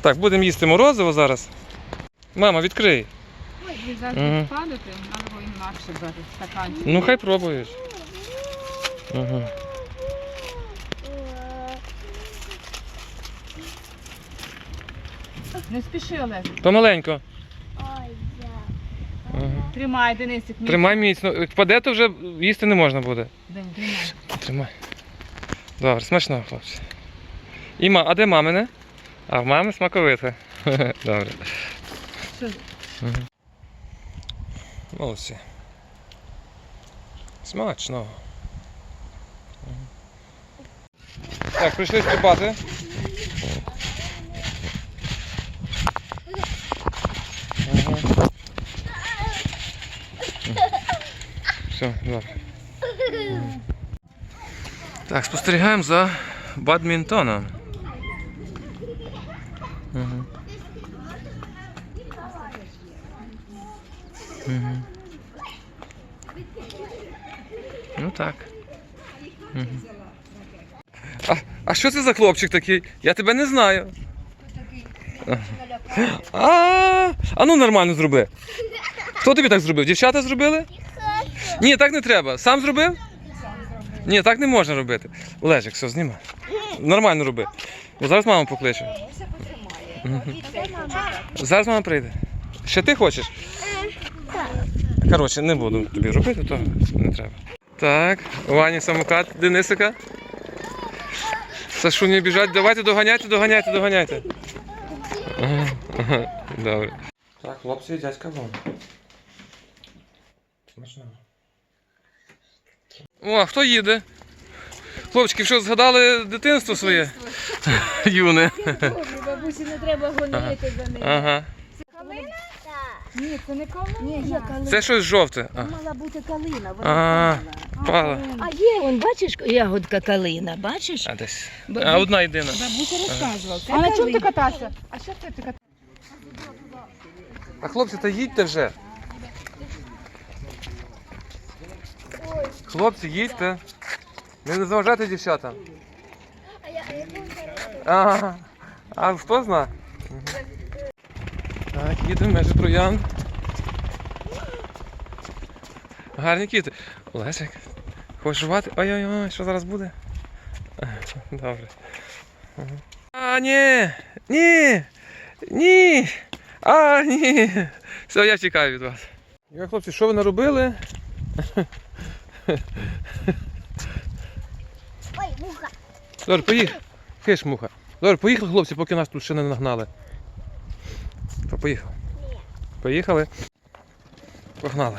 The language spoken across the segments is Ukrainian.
Так, будемо їсти морозиво зараз. Мама, відкрий. Ой, зараз Мгм. падати, треба інакше брати стаканчик. Ну хай пробують. Угу. Не спіши, Олег. Помаленько. Угу. Тримай, Денисик. мій. Тримай міцно. Як Впаде, то вже їсти не можна буде. День, тримай. Тримай. Добре, смачного, хлопці. І. А де мамине? А в мами смаковите. Добре. Мгм. Молодці. Смачно. Так, прийшли стрибати. Все, добре. Так, спостерігаємо за бадмінтоном. Що це за хлопчик такий? Я тебе не знаю. А, а ну нормально зроби. Хто тобі так зробив? Дівчата зробили? Ні, так не треба. Сам зробив? Ні, так не можна робити. Олежик, все, знімай. Нормально роби. Бо зараз мама покличе. Зараз мама прийде. Ще ти хочеш? Коротше, не буду тобі робити, то не треба. Так, Вані самокат, Денисика. Сашуні біжать. Давайте доганяйте, доганяйте, доганяйте. Ага, ага, Добре. Так, хлопці, дядька вон. О, а хто їде? Хлопчики, що згадали дитинство своє? Юне. Бабусі не треба гонити за ним. Ага. Ні, це не калина. Ні, я калина. Це щось жовте. А. Мала бути калина, А, вона впала. Пала. А є, он, бачиш, ягодка калина, бачиш? А десь. Бабу- А одна єдина. Бабуся розказувала. А на чому ти катався? А що це ти катався? А хлопці, та їдьте вже. Хлопці, їдьте. Не не заважайте дівчатам. Ага. А хто зна? Так, їдемо межі троянд. Гарні кіти. Олесик, хочеш жувати? Ой-ой-ой, що зараз буде? Добре. А, ні! Ні! Ні! А, ні! Все, я тікаю від вас. Я, хлопці, що ви наробили? Ой, муха. Добре, поїхали. Хиш, муха. Добре, поїхали, хлопці, поки нас тут ще не нагнали. Що, поїхали? Поїхали. Погнали.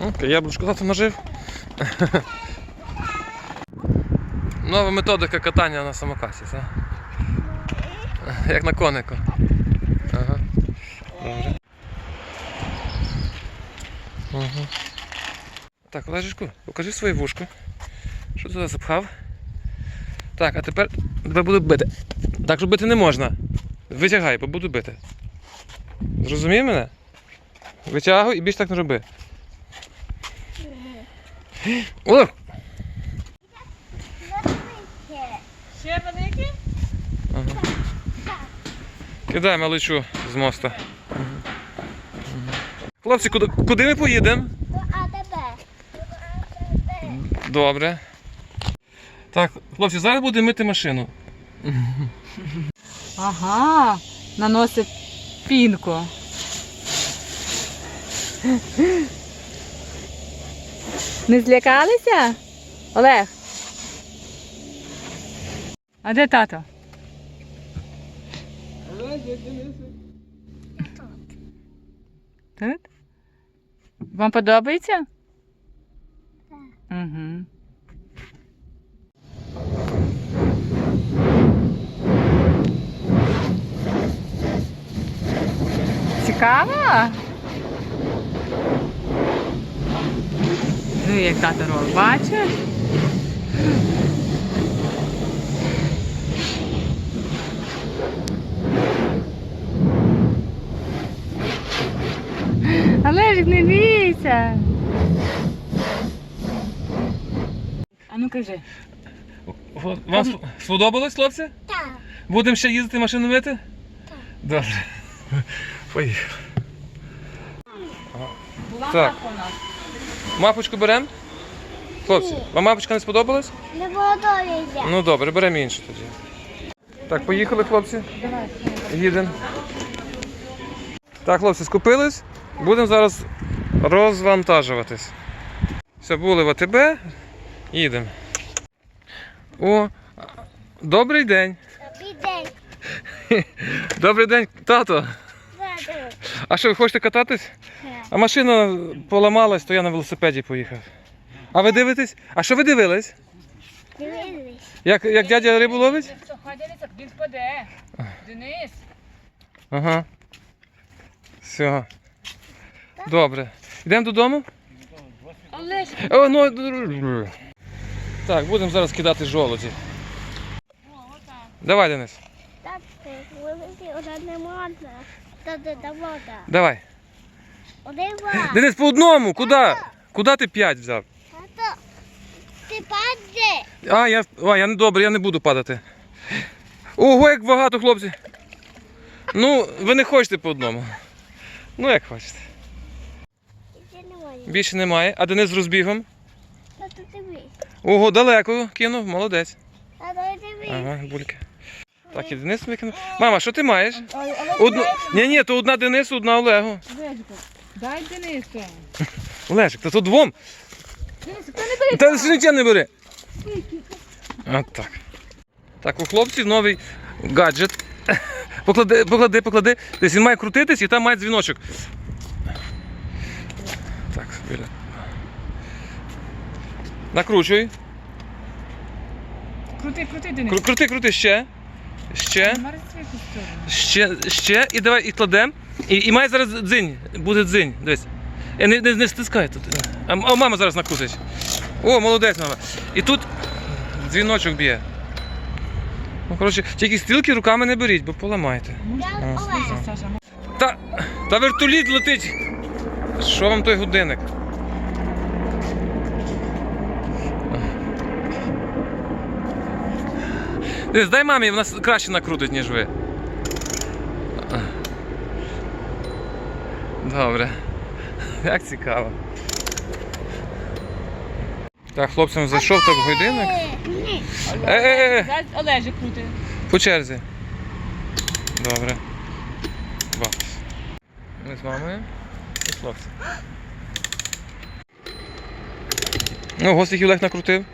Окей, яблучко тато нажив. Нова методика катання на самокаті, так? Як на конику. Ага. Добре. Ага. Так, Олежечку, покажи своє вушко. Що ти туди запхав? Так, а тепер тебе буду бити. Так що бити не можна. Витягай, бо буду бити. Зрозумів мене? Витягуй і більш так не роби. О! Ще великі? Ага. Кидай маличу з моста. Хлопці, куди, куди ми поїдемо? А тебе? Добре. Так, хлопці, зараз будемо мити машину. Ага, наносить пінку. Не злякалися? Олег? А де тато? Тут? Вам подобається? Так. Угу. Цікаво? Ну, як тато робить, бачиш? Але ж не бійся. А ну кажи. Вам сп- сподобалось, хлопці? Так. Будемо ще їздити машину мити? Добре. Поїхали. Так. Мапочку беремо? Хлопці, вам мапочка не сподобалась? Не подобається. Ну добре, беремо іншу тоді. Так, поїхали, хлопці. Їдемо. Так, хлопці, скупились. Будемо зараз розвантажуватись. Все, були в АТБ. Їдемо. О, добрий день. Добрий день. Добрий день, тато. А що, ви хочете кататись? А машина поламалась, то я на велосипеді поїхав. А ви дивитесь? А що ви дивились? Дивились. Як, як дядя рибу ловить? Він впаде. Денис. Ага. Все. Добре. Йдемо додому? О, ну... Так, будемо зараз кидати жолоді. Давай, Денис. Так, вилити один не можна. Давай. Один два. Денис, по одному. Куди? Куди ти п'ять взяв? Тато, ти паде. А, я, а, я не добре, я не буду падати. Ого, як багато, хлопці. Ну, ви не хочете по одному. Ну, як хочете. Більше немає. А Денис з розбігом. Тато, дивись. Ого, далеко кинув, молодець. Тато, дивись. Ага, бульки. Так, і Денис викинув. Мама, що ти маєш? Одну... Ні, ні, то одна Денису, одна Олегу. Олежику, дай Денису. Олежик, та то двом. Денис, хто не бере? Та нічого не бери. От так. Так, у хлопців новий гаджет. Поклади, поклади, поклади. Десь він має крутитись і там має дзвіночок. Так, біля. Накручуй. Крути, крути, Денис. Кру- Крути, крути ще. Ще. Ще, ще. І давай і кладемо. І, і має зараз дзинь. Буде дзинь. Дивись. Е, Не, не, не стискай тут. А, а мама зараз накрутить. О, молодець, мама. І тут дзвіночок б'є. Ну, коротше, тільки стрілки руками не беріть, бо поламаєте. Та, та вертоліт летить. Що вам той годинник? Дивись, дай мамі, вона краще накрутить, ніж ви. Добре. Як цікаво. Так, хлопцям зайшов так годинник. Ні. Е-е-е. Дай Олежик крути. По черзі. Добре. Бац. Ми з мамою і хлопцем. Ну, гостик Олег накрутив.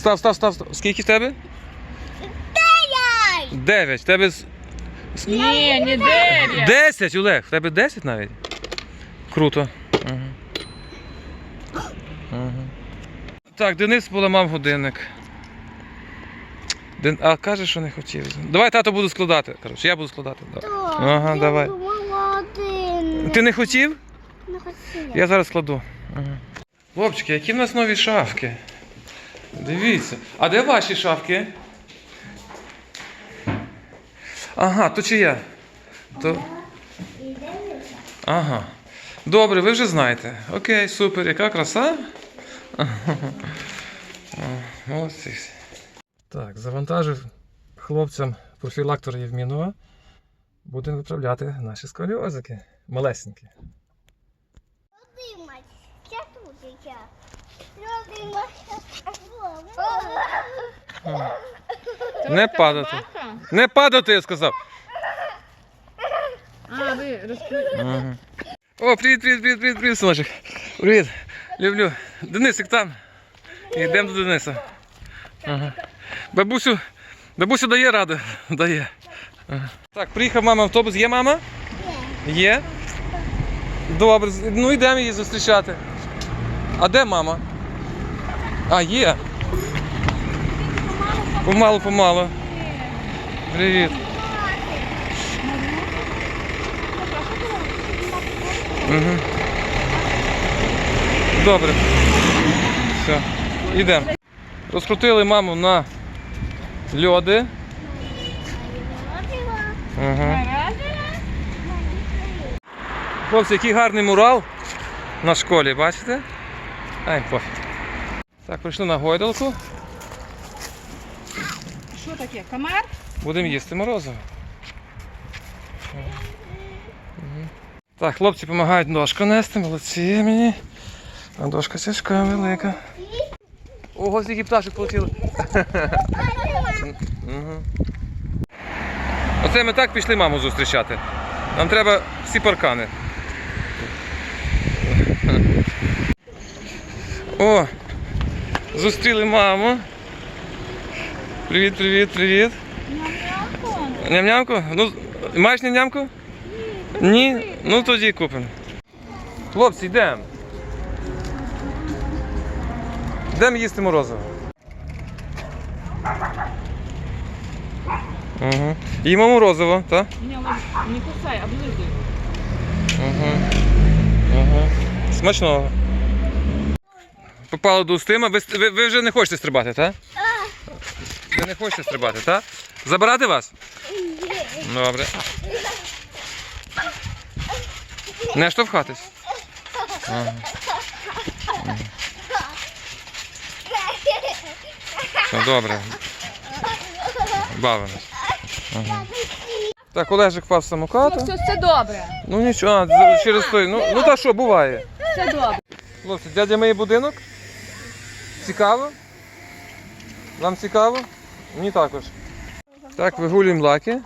Став, став, став, став. Скільки в тебе? Ай! Дев'ять. В тебе з- Ні, не дев'ять. десять, Олег. В тебе десять навіть? Круто. Угу. Угу. Так, Денис поламав годинник. Ден... А каже, що не хотів. Давай тато буду складати. Коротше, я буду складати. Да. Ага, Я давай. один. Ти не хотів? Не хотіла. Я зараз складу. Ага. Хлопчики, які в нас нові шафки? Дивіться. А де ваші шафки? Ага, то чия? То... Ага. Добре, ви вже знаєте. Окей, супер, яка краса. Молодці. Так, завантажив хлопцям профілактор Євмінова. Будемо виправляти наші сколіозики. Малесенькі. Димать. Що тут я? Не падати. Не падати, я сказав. А, ви розкрили. О, привіт, привіт, привіт, привіт, привіт, синочок. Привіт. Люблю. Денисик там. Йдемо до Дениса. Ага. Бабусю, бабусю дає раду. Дає. Ага. Так, приїхав мама автобус. Є мама? Є. Є? Добре, ну йдемо її зустрічати. А де мама? А, є. Помалу, помалу. Привіт. Угу. Добре. Все. Йдемо. Розкрутили маму на льоди. Угу. Хлопці, який гарний мурал на школі, бачите? Ай, пофіг. Так, прийшли на гойдалку. Що таке? Комар? Будемо їсти морозиво. Так, хлопці допомагають дошку нести, молодці мені. А дошка тяжка, велика. Ого, скільки пташок полетіло. Оце ми так пішли маму зустрічати. Нам треба всі паркани. О! Зустріли маму. Привіт, привіт, привіт. Ням-нямку? Ну, маєш ням-нямку? Ні? Ну тоді купимо. Хлопці, йдемо. Йдемо їсти морозиво. Угу. Їмо морозиво, так? Ні, але не кусай, облизуй. Угу. Угу. Смачного. Попало до устима. Ви, ви, ви вже не хочете стрибати, так? Ви не хочете стрибати, так? Забирати вас? Добре. Не штовхатись. Ага. Ну, добре. Бавимось. Ага. Так, Олежик впав з самоката. все, все добре. Ну нічого, а, за- через той. Ну, ну та що, буває. Все добре. Хлопці, дядя має будинок. Цікаво? Вам цікаво? Мені також. Так, вигулюємо лаки.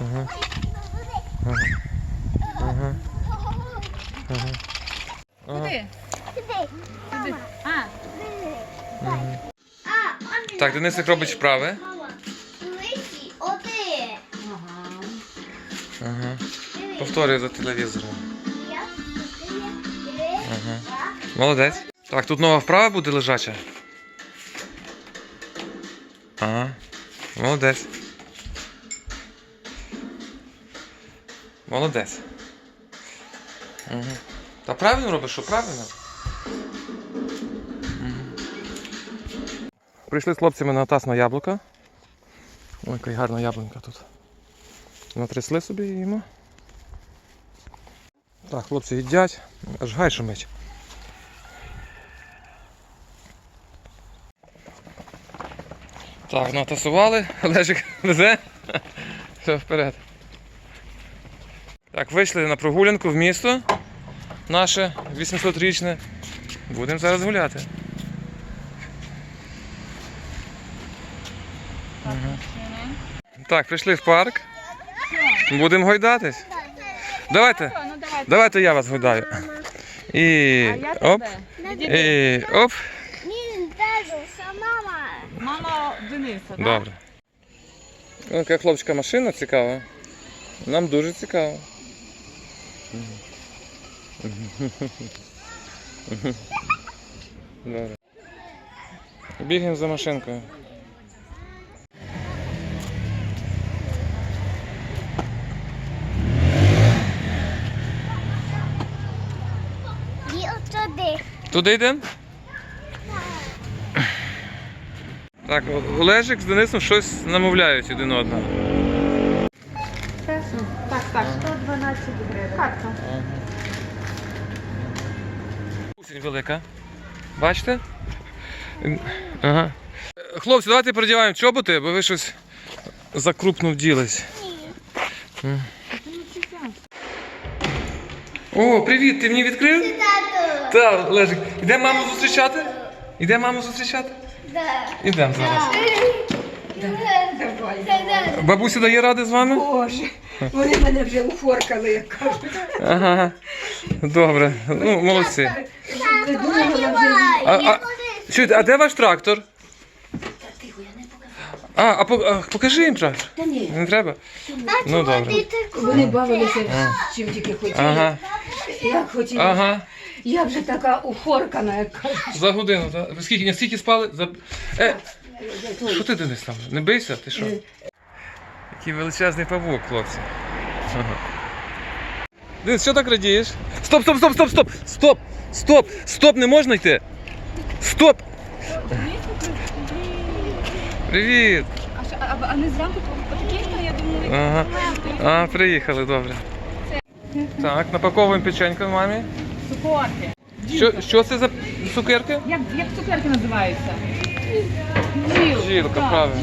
Ага. Ага. Ага. Ага. Ага. Куди? Сюди. А, Так, Денисик робить вправи. Мама, ага. Повторюю за телевізором. Ага. Молодець. Так, тут нова вправа буде лежача. Ага. Молодець. Молодець. Угу. Та правильно робиш, що правильно? Мгм. Прийшли з хлопцями на таз на яблука. Ой, яка гарна яблунька тут. Натрясли собі їмо. Так, хлопці їдять, аж гай шумить. Так, натасували, Олежик везе. Все, вперед. Так, вийшли на прогулянку в місто наше 800-річне. Будемо зараз гуляти. Мгм. Так, прийшли в парк. Будемо гойдатись. Давайте, Ну давайте я вас гойдаю. І оп, і оп. Мама. Мама Дениса, так? Добре. Яка хлопчика машина цікава. Нам дуже цікаво. Добре. Бігаємо за машинкою. Туди йдемо? Так, Олежик з Денисом щось намовляють один одного. Так, так. 112 гривень. Картка. Осінь велика. Бачите? Ага. Хлопці, давайте передіваємо чоботи, бо ви щось закрупно вділись. М. О, привіт, ти мені відкрив? Так, Олежик. Ідемо маму зустрічати? Ідемо маму зустрічати? Да. Ідемо зараз. Давай. Бабуся дає ради з вами? Боже, вони мене вже уфоркали, як кажуть. Ага. Добре. Ну, молодці. А, а, чуєте, а де ваш трактор? А, а, по- а покажи їм трактор. Та ні, Не треба? Ну добре. вони бавилися чим тільки хотіли. Ага. Як хотіли. Ага. Я вже така уфоркана, як кажуть. За годину, так? Скільки, не скільки спали? За... Е, що ти Денис там? Не бийся, ти що? Який величезний павук, хлопці. Ага. Денис, що так радієш? Стоп, стоп, стоп, стоп, стоп! Стоп! Стоп! Стоп, не можна йти! Стоп! Привіт! А, що, а, а не зранку потекінка, я думаю, Ага. А, приїхали, добре. Так, напаковуємо печеньку мамі. Цукорки. Що, що це за цукерки? Як, як цукерки називаються? Жіл. Жілка, Так. правильно.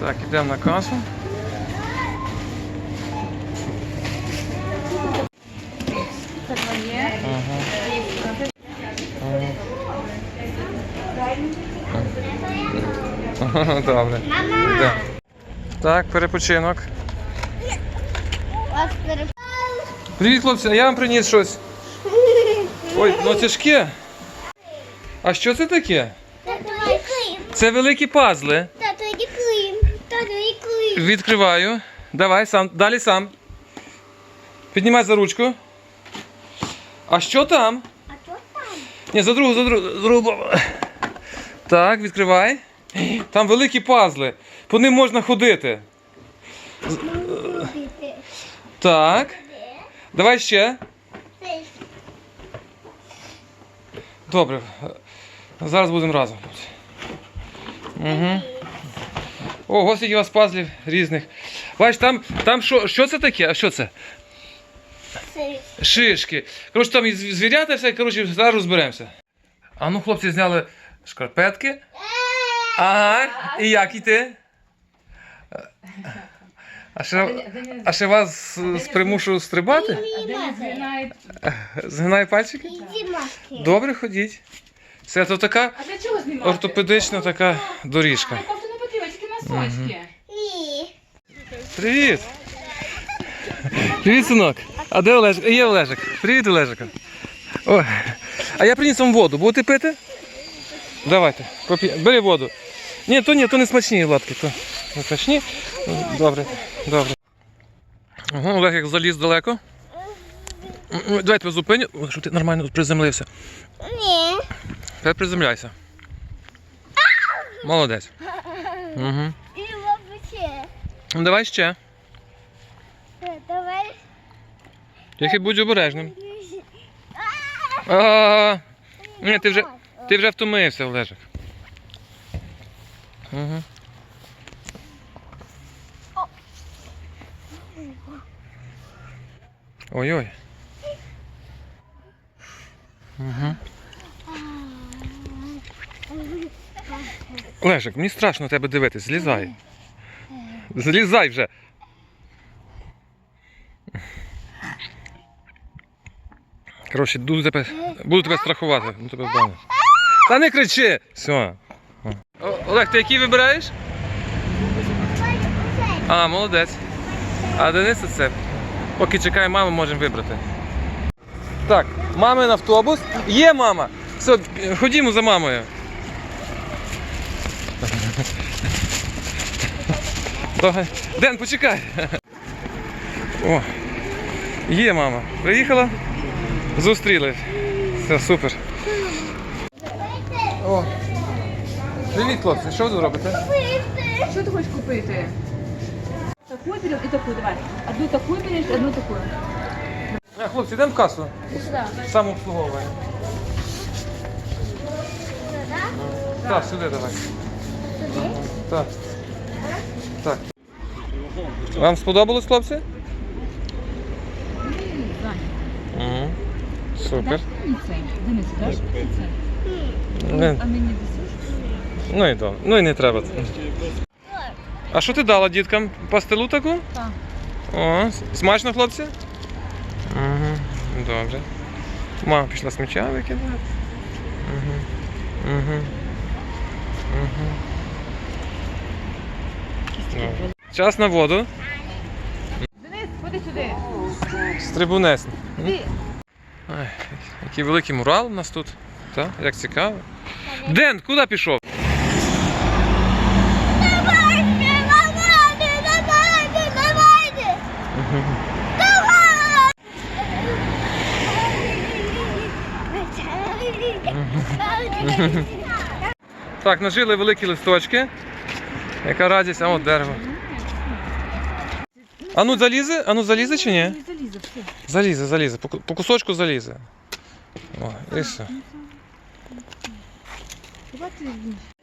Так, йдемо на касу. Це твоє. Ага, Добре. Йдемо. Так, перепочинок. Привіт, хлопці, а я вам приніс щось. Ой, ну тяжке. А що це таке? Тату? Це великі пазли. Тату? Тату? Відкриваю. Давай сам. Далі сам. Піднімай за ручку. А що там? А що там? Ні, за другу, за другу, за другу. Так, відкривай. Там великі пазли. По ним можна ходити. Так. Давай ще. Це Добре. Зараз будемо разом. Угу. Ого, скільки у вас пазлів різних. Бач, там, там що, що це таке? А що це? це. Шишки. Коротше, там і звірята все, коротше, зараз розберемося. А ну, хлопці зняли шкарпетки. Ага, і як іти? А ще, а ще вас примушу стрибати? Згинаю пальчики? Добре, ходіть. Це то така А для чого знімати? ортопедична така доріжка. А кофту не потрібно, тільки носочки. Ні. Привіт! Привіт, синок. А де Олежик? Є Олежик. Привіт, Олежик. Ой. А я приніс вам воду. Будете пити? Давайте. Попі... Бери воду. Ні, то ні, то не смачні латки, то не. Добре, добре. Ага, Олег як заліз далеко. М, м, Давай тебе зупиню, щоб ти нормально приземлився. Ні. Тепер приземляйся. Молодець. Угу. І вообще. Ну, Давай ще. Давай. Тільки будь обережним. А, Ні, ти вже, ти вже втомився, Олежик. Угу. Ой-ой. Угу. Олежик, мені страшно тебе дивитись. Злізай. Злізай вже. Коротше, буду тебе, буду тебе страхувати. Буду тебе вбавити. Та не кричи! Все. О, Олег, ти який вибираєш? А, молодець. А Денис це. Поки чекає маму, можемо вибрати. Так, мамин автобус. Є мама! Все, ходімо за мамою. Ден, почекай. О, є мама. Приїхала. Зустріли. Все, супер. О. Привіт, хлопці, що ви робите? Що ти хочеш купити? Таку берем і таку, давай. Одну таку береш, одну таку. А, хлопці, йдемо в касу. Самообслуговування. Так, сюди давай. Так. Так. Вам сподобалось, хлопці? Угу. Супер. Мені цей. Денис, даш мені цей? Не- А мені десиш? Ну і добре. Ну і не треба. А що ти дала діткам? Пастилу таку? Так. О, смачно, хлопці? Угу. Добре. Мама пішла сміття викидати. Угу. Угу. Угу. Добре. Час на воду. Денис, ходи сюди. Стрибунець. Ти. Який великий мурал у нас тут. Так, як цікаво. Ден, куди пішов? Давайте, давайте, давайте, давайте. Давай. Так, нажили великі листочки. Яка радість, а от дерево. А ну залізе? А ну залізе чи ні? Залізе, все. Залізе, залізе. По, кусочку залізе. О, і все.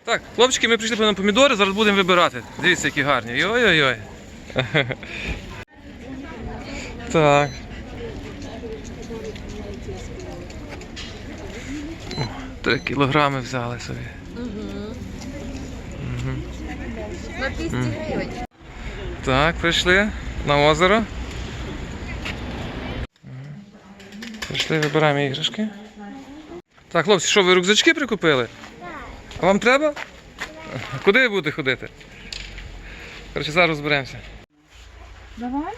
Так, хлопчики, ми прийшли на помідори, зараз будемо вибирати. Дивіться, які гарні. Ой-ой-ой. Так. Три кілограми взяли собі. На 200 гривень. Так, прийшли на озеро. Прийшли, вибираємо іграшки. Так, хлопці, що, ви рюкзачки прикупили? А вам треба? Куди ви будете ходити? Коротше, зараз розберемося. Давай.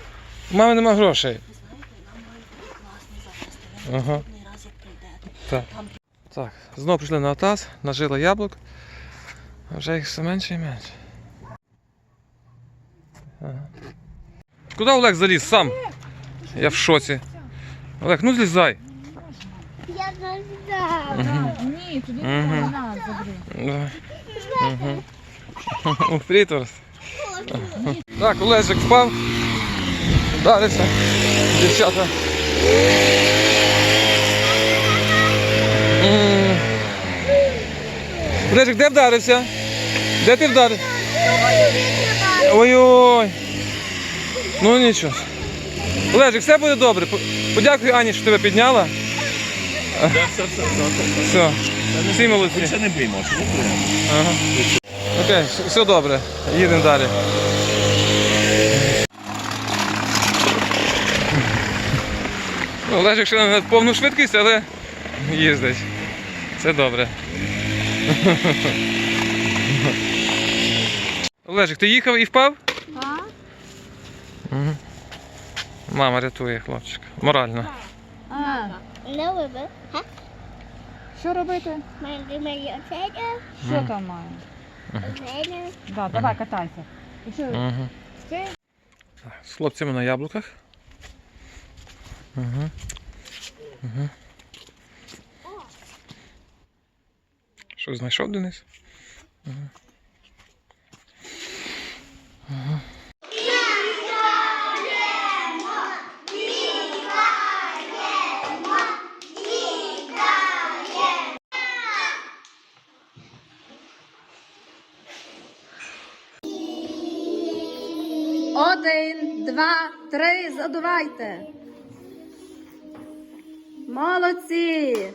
У мами нема грошей. Ага. Так. Так, знову прийшли на АТАС, нажили яблук, а вже їх все менше і менше. Ага. Куди Олег заліз сам? Я в шоці. Олег, ну злізай. Я не знаю. Ні, туди Мгм. не. Давай. Угу. Ух, Приторс. Так, Олежик впав. Вдарився. Дівчата. Олежик, де вдарився? Де ти вдарився? Ой-ой. Ну нічого. Олежик, все буде добре. Подякуй Ані, що тебе підняла. Все. Всі молодці. Це не біймо, що не. Ага. Окей, все- все добре. Їдемо далі. Ну, Олежик ще не на повну швидкість, але їздить. Це добре. Олежик, ти їхав і впав? Так. Угу. Мама рятує хлопчика. Морально. А, Не вибив. Що робити? Мене мені оценя. Що там має? Оценя. Да, давай катайся. І що? Угу. Це? З хлопцями на яблуках. Угу. Угу. Що знайшов Денис? Угу. Один, два, три, задувайте. Молодці!